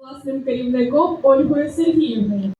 власним керівником Ольгою Сергіївною.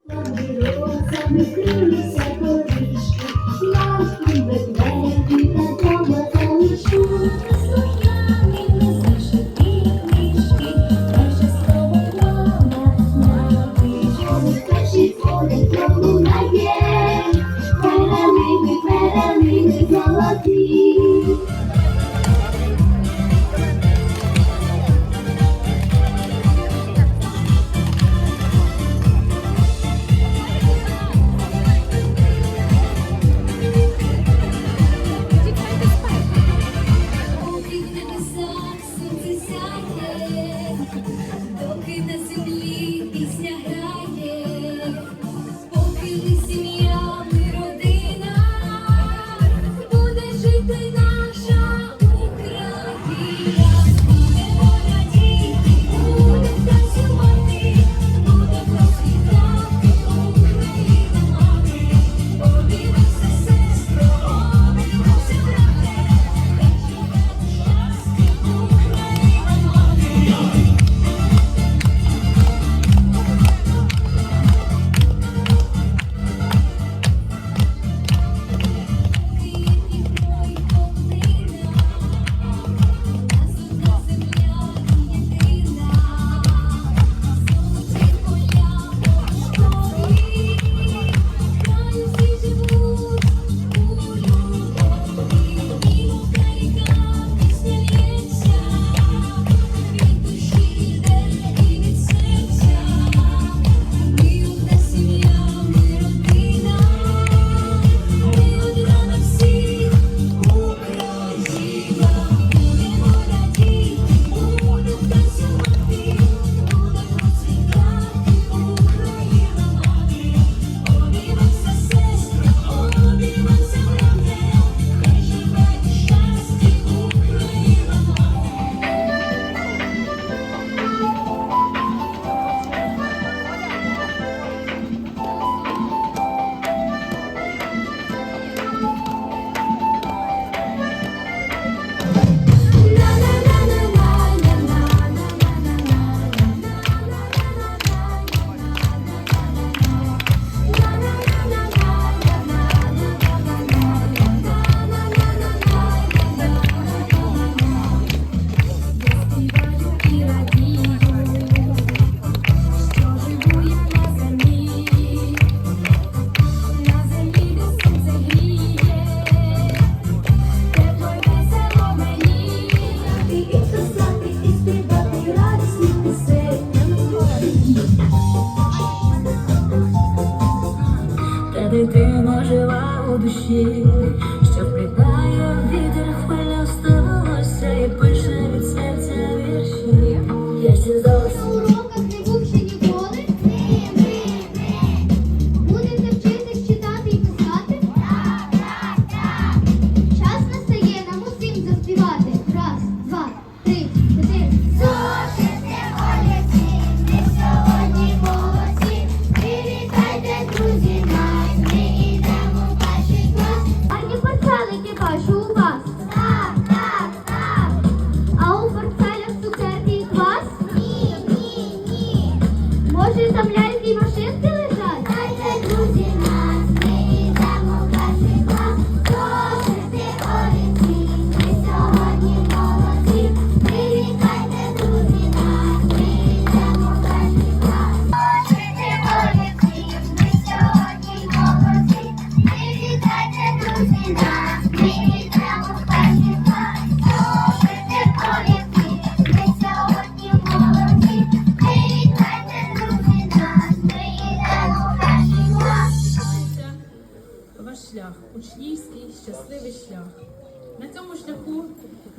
її, що придає вітер, хвиля вставалася і пише від серця вірші. Я ще зовсім.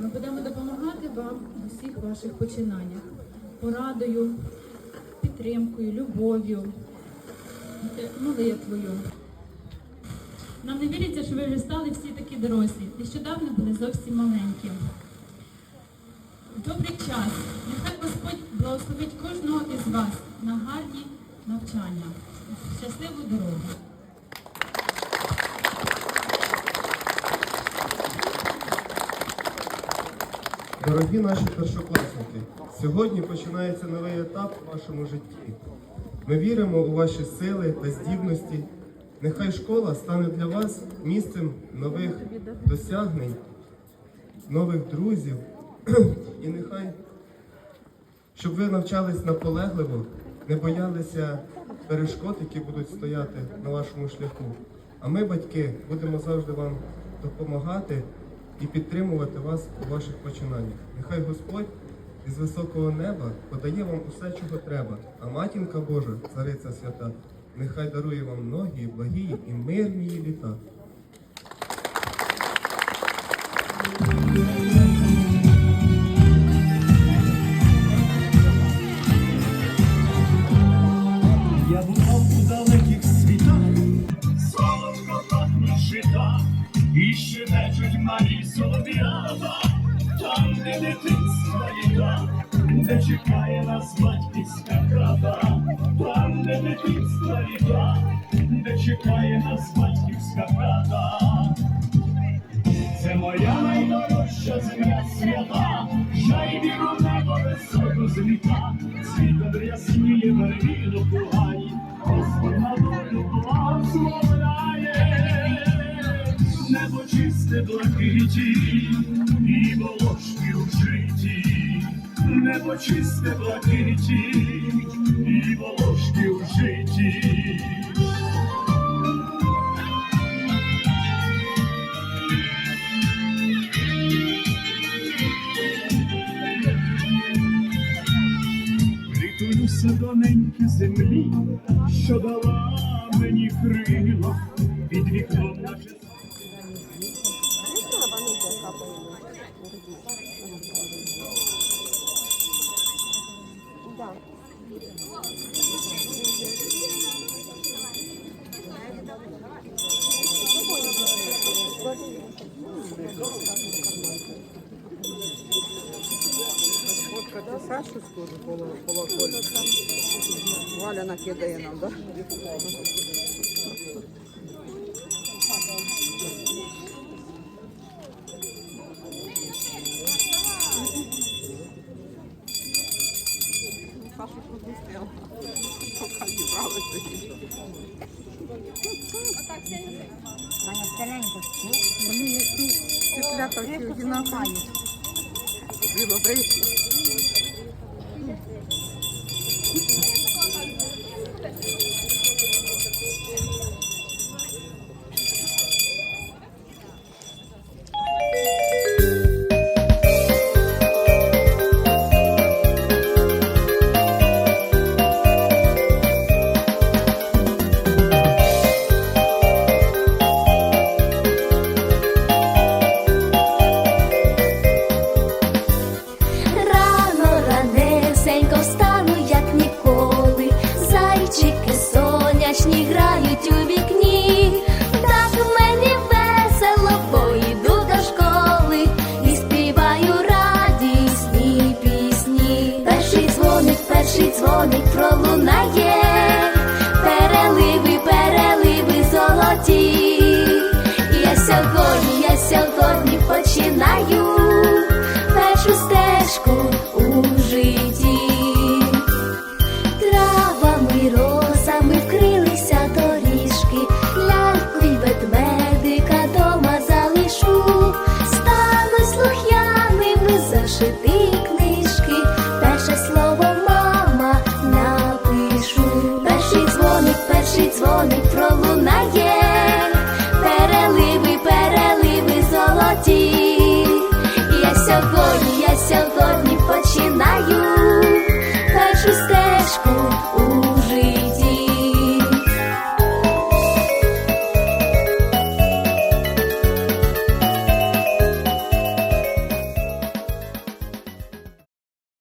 Ми будемо допомагати вам у всіх ваших починаннях порадою, підтримкою, любов'ю, молитвою. Нам не віриться, що ви вже стали всі такі дорослі. Нещодавно були зовсім маленькі. Добрий час. Нехай Господь благословить кожного із вас на гарні навчання. Щасливу дорогу! Дорогі наші першокласники, сьогодні починається новий етап в вашому житті. Ми віримо у ваші сили та здібності. Нехай школа стане для вас місцем нових досягнень, нових друзів. І нехай, щоб ви навчались наполегливо, не боялися перешкод, які будуть стояти на вашому шляху. А ми, батьки, будемо завжди вам допомагати і підтримувати вас у ваших починаннях. Нехай Господь із високого неба подає вам усе, чого треба, а матінка Божа, цариця свята, нехай дарує вам многі, благі і мирні літа. Де дитинство літа, де чекає нас батьківська хата, там, де дитинство літа, де чекає нас батьківська хата. Це моя найдорожча земля свята, жай віру небо високо зліта, світом ясніє вервіну пугай, чисте блакиті, і волошки у житті, небо чисте блакиті, і волошки у житті. Притулюся до землі, що дала мені крила під вікном наше. Фоткати Сашу скажу коло колокольня. Валя накидає нам? Сашу Thank you.